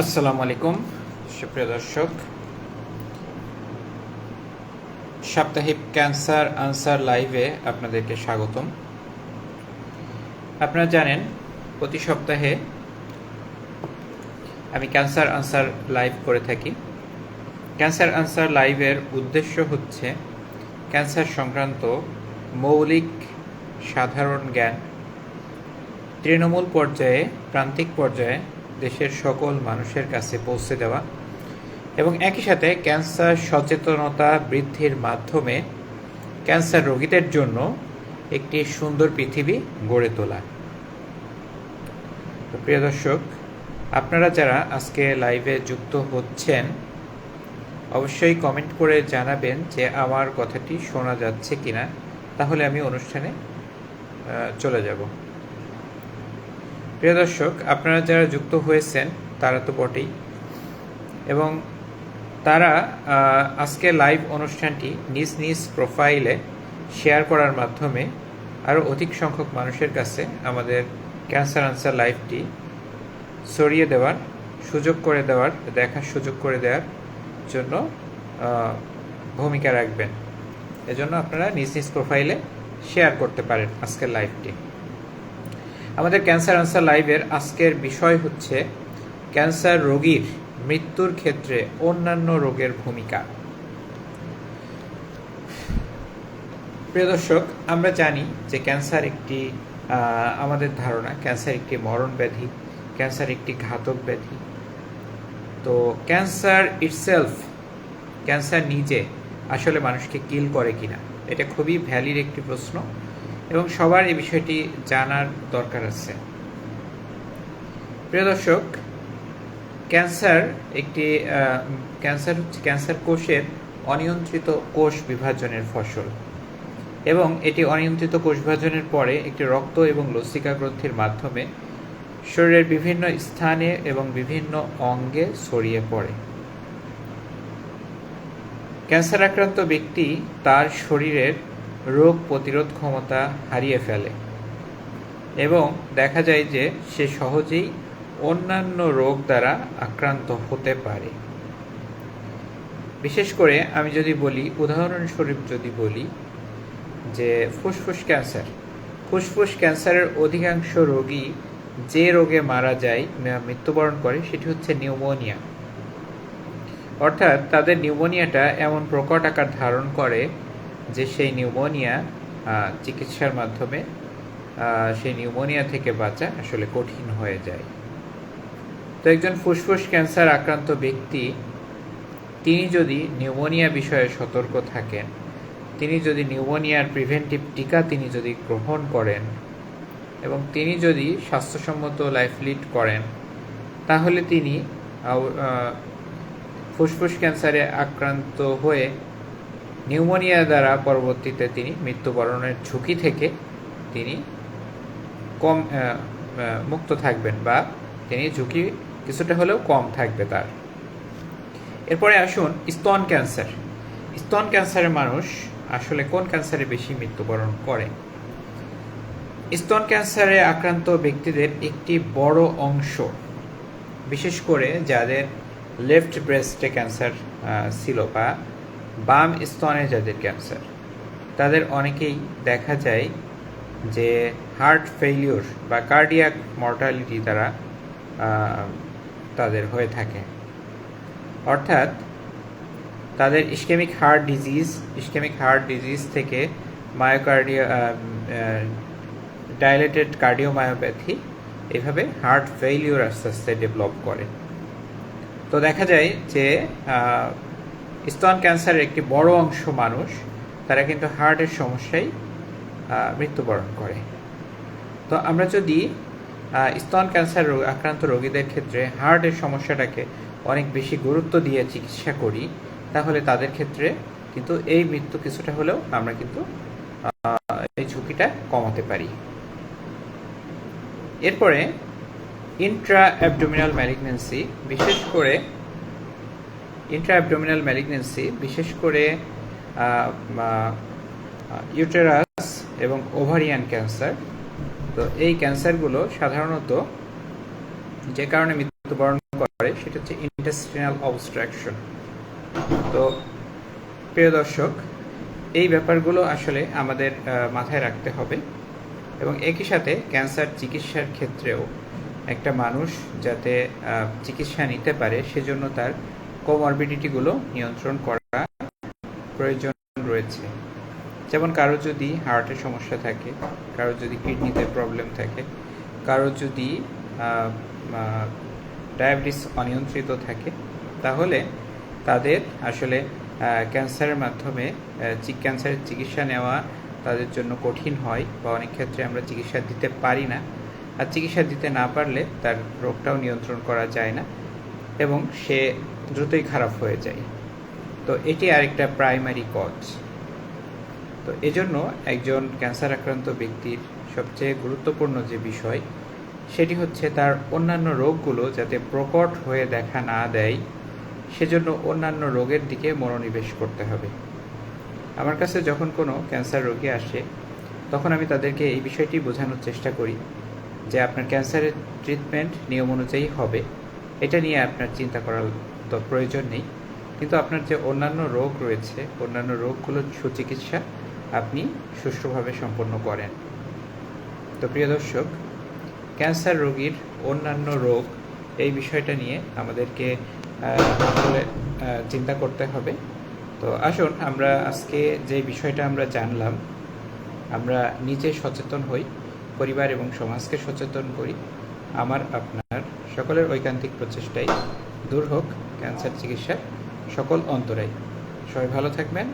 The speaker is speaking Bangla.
আসসালামু আলাইকুম। সুপ্রিয় দর্শক, সাপ্তাহিক ক্যান্সার আনসার লাইভে আপনাদেরকে স্বাগতম। আপনারা জানেন, প্রতি সপ্তাহে আমি ক্যান্সার আনসার লাইভ করে থাকি। ক্যান্সার আনসার লাইভের উদ্দেশ্য হচ্ছে ক্যান্সার সংক্রান্ত মৌলিক সাধারণ জ্ঞান। তৃণমূল পর্যায়ে, প্রান্তিক পর্যায়ে দেশের সকল মানুষের কাছে পৌঁছে দেওয়া এবং একই সাথে ক্যান্সার সচেতনতা বৃদ্ধির মাধ্যমে ক্যান্সার রোগীদের জন্য একটি সুন্দর পৃথিবী গড়ে তোলা। প্রিয় দর্শক, আপনারা যারা আজকে লাইভে যুক্ত হচ্ছেন, অবশ্যই কমেন্ট করে জানাবেন যে আমার কথাটি শোনা যাচ্ছে কিনা। তাহলে আমি অনুষ্ঠানে চলে যাব। প্রিয় দর্শক, আপনারা যারা যুক্ত হয়েছেন, তারা তো বটেই। এবং তারা আজকে লাইভ অনুষ্ঠানটি নিজ নিজ প্রোফাইলে শেয়ার করার মাধ্যমে আরও অধিক সংখ্যক মানুষের কাছে আমাদের ক্যান্সার আনসার লাইভটি ছড়িয়ে দেওয়ার সুযোগ করে দেওয়ার, দেখার সুযোগ করে দেওয়ার জন্য ভূমিকা রাখবেন। এজন্য আপনারা নিজ নিজ প্রোফাইলে শেয়ার করতে পারেন আজকের লাইভটি। আমাদের ক্যান্সার আনসার লাইভের আজকের বিষয় হচ্ছে ক্যান্সার রোগীর মৃত্যুর ক্ষেত্রে অন্যান্য রোগের ভূমিকা। প্রিয় দর্শক, আমরা জানি যে ক্যান্সার একটি আমাদের ধারণা, ক্যান্সার একটি মরণ ব্যাধি, ক্যান্সার একটি ঘাতক ব্যাধি। তো ক্যান্সার ইটসেলফ ক্যান্সার নিজে আসলে মানুষকে কিল করে কিনা, এটা খুবই ভ্যালিড একটি প্রশ্ন। এবং সবার এই বিষয়টি জানার দরকার আছে। প্রিয় দর্শক, ক্যান্সার একটি ক্যান্সার হচ্ছে, ক্যান্সার কোষের অনিয়ন্ত্রিত কোষ বিভাজনের ফসল এবং এটি অনিয়ন্ত্রিত কোষ বিভাজনের পরে একটি রক্ত এবং লসিকা গ্রন্থির মাধ্যমে শরীরের বিভিন্ন স্থানে এবং বিভিন্ন অঙ্গে ছড়িয়ে পড়ে। ক্যান্সার আক্রান্ত ব্যক্তি তার শরীরের রোগ প্রতিরোধ ক্ষমতা হারিয়ে ফেলে। এবং দেখা যায় যে সে সহজেই অন্যান্য রোগ দ্বারা আক্রান্ত হতে পারে। বিশেষ করে আমি যদি বলি, উদাহরণস্বরূপ যদি বলি যে ফুসফুস ক্যান্সার। ফুসফুস ক্যান্সারের অধিকাংশ রোগী যে রোগে মারা যায় মৃত্যুবরণ করে, সেটি হচ্ছে নিউমোনিয়া। অর্থাৎ তাদের নিউমোনিয়াটা এমন প্রকট আকার ধারণ করে যে সেই নিউমোনিয়া চিকিৎসার মাধ্যমে সেই নিউমোনিয়া থেকে বাঁচা আসলে কঠিন হয়ে যায়। তো একজন ফুসফুস ক্যান্সার আক্রান্ত ব্যক্তি, তিনি যদি নিউমোনিয়া বিষয়ে সতর্ক থাকেন, তিনি যদি নিউমোনিয়ার প্রিভেন্টিভ টিকা তিনি যদি গ্রহণ করেন এবং তিনি যদি স্বাস্থ্যসম্মত লাইফ লিড করেন, তাহলে তিনি ফুসফুস ক্যান্সারে আক্রান্ত হয়ে নিউমোনিয়া দ্বারা পরবর্তীতে তিনি মৃত্যুবরণের ঝুঁকি থেকে তিনি কম মুক্ত থাকবেন বা তিনি ঝুঁকি কিছুটা হলেও কম থাকবে তার। এরপরে আসুন স্তন ক্যান্সার। স্তন ক্যান্সারের মানুষ আসলে কোন ক্যান্সারে বেশি মৃত্যুবরণ করে? স্তন ক্যান্সারে আক্রান্ত ব্যক্তিদের একটি বড় অংশ, বিশেষ করে যাদের লেফট ব্রেস্টে ক্যান্সার ছিল বা বাম স্তনে যাদের ক্যান্সার তাদের অনেকেই দেখা যায় যে হার্ট ফেইলিওর বা কার্ডিয়াক মর্টালিটি আহ, তাদের হয়ে থাকে। অর্থাৎ তাদের ischaemic heart disease ischaemic heart disease থেকে মায়োকার্ডিয়া ডাইলেটেড কার্ডিওমায়োপ্যাথি এভাবে হার্ট ফেইলিওর আস্তে আস্তে ডেভেলপ করে। তো দেখা যায় যে স্তন ক্যান্সারের একটি বড় অংশ মানুষ, তারা কিন্তু হার্টের সমস্যায় মৃত্যুবরণ করে। তো আমরা যদি স্তন ক্যান্সার আক্রান্ত রোগীদের ক্ষেত্রে হার্টের সমস্যাটাকে অনেক বেশি গুরুত্ব দিয়ে চিকিৎসা করি, তাহলে তাদের ক্ষেত্রে কিন্তু এই মৃত্যু কিছুটা হলেও আমরা কিন্তু এই ঝুঁকিটা কমাতে পারি। এরপরে ইন্ট্রা অ্যাবডোমিনাল ম্যালিগনেন্সি বিশেষ করে ইন্ট্রা অ্যাবডোমিনাল ম্যালিগনেন্সি বিশেষ করে ইউটেরাস এবং ওভারিয়ান ক্যান্সার তো এই ক্যান্সারগুলো সাধারণত যে কারণে মৃত্যুবরণ করে, সেটা হচ্ছে ইন্টেস্টিনাল অবস্ট্রাকশন তো প্রিয় দর্শক, এই ব্যাপারগুলো আসলে আমাদের মাথায় রাখতে হবে এবং একই সাথে ক্যান্সার চিকিৎসার ক্ষেত্রেও একটা মানুষ যাতে চিকিৎসা নিতে পারে, সেজন্য তার কোমরবিডিটিগুলো নিয়ন্ত্রণ করা প্রয়োজন রয়েছে। যেমন কারও যদি হার্টের সমস্যা থাকে, কারও যদি কিডনিতে প্রবলেম থাকে, কারও যদি ডায়াবেটিস অনিয়ন্ত্রিত থাকে, তাহলে তাদের আসলে ক্যান্সারের মাধ্যমে ক্যান্সারের চিকিৎসা নেওয়া তাদের জন্য কঠিন হয় বা অনেক ক্ষেত্রে আমরা চিকিৎসা দিতে পারি না। আর চিকিৎসা দিতে না পারলে তার রোগটাও নিয়ন্ত্রণ করা যায় না। এবং সে দ্রুতই খারাপ হয়ে যায়। তো এটি আরেকটা প্রাইমারি কজ। তো এজন্য একজন ক্যান্সার আক্রান্ত ব্যক্তির সবচেয়ে গুরুত্বপূর্ণ যে বিষয়, সেটি হচ্ছে তার অন্যান্য রোগগুলো যাতে প্রকট হয়ে দেখা না দেয়, সেজন্য অন্যান্য রোগের দিকে মনোনিবেশ করতে হবে। আমার কাছে যখন কোনো ক্যান্সার রোগী আসে, তখন আমি তাদেরকে এই বিষয়টি বোঝানোর চেষ্টা করি যে আপনার ক্যান্সারের ট্রিটমেন্ট নিয়ম অনুযায়ী হবে। এটা নিয়ে আপনার চিন্তা করার তো প্রয়োজন নেই। কিন্তু আপনার যে অন্যান্য রোগ রয়েছে, অন্যান্য রোগগুলোর সুচিকিৎসা আপনি সুষ্ঠুভাবে সম্পন্ন করেন। তো প্রিয় দর্শক, ক্যান্সার রোগীর অন্যান্য রোগ এই বিষয়টা নিয়ে আমাদেরকে চিন্তা করতে হবে। তো আসুন, আমরা আজকে যে বিষয়টা আমরা জানলাম, আমরা নিজে সচেতন হই, পরিবার এবং সমাজকে সচেতন করি। আমার, আপনার সকলের ঐকান্তিক প্রচেষ্টাই দূর হোক ক্যান্সার চিকিৎসার সকল অন্তরায় সবাই ভালো থাকবেন।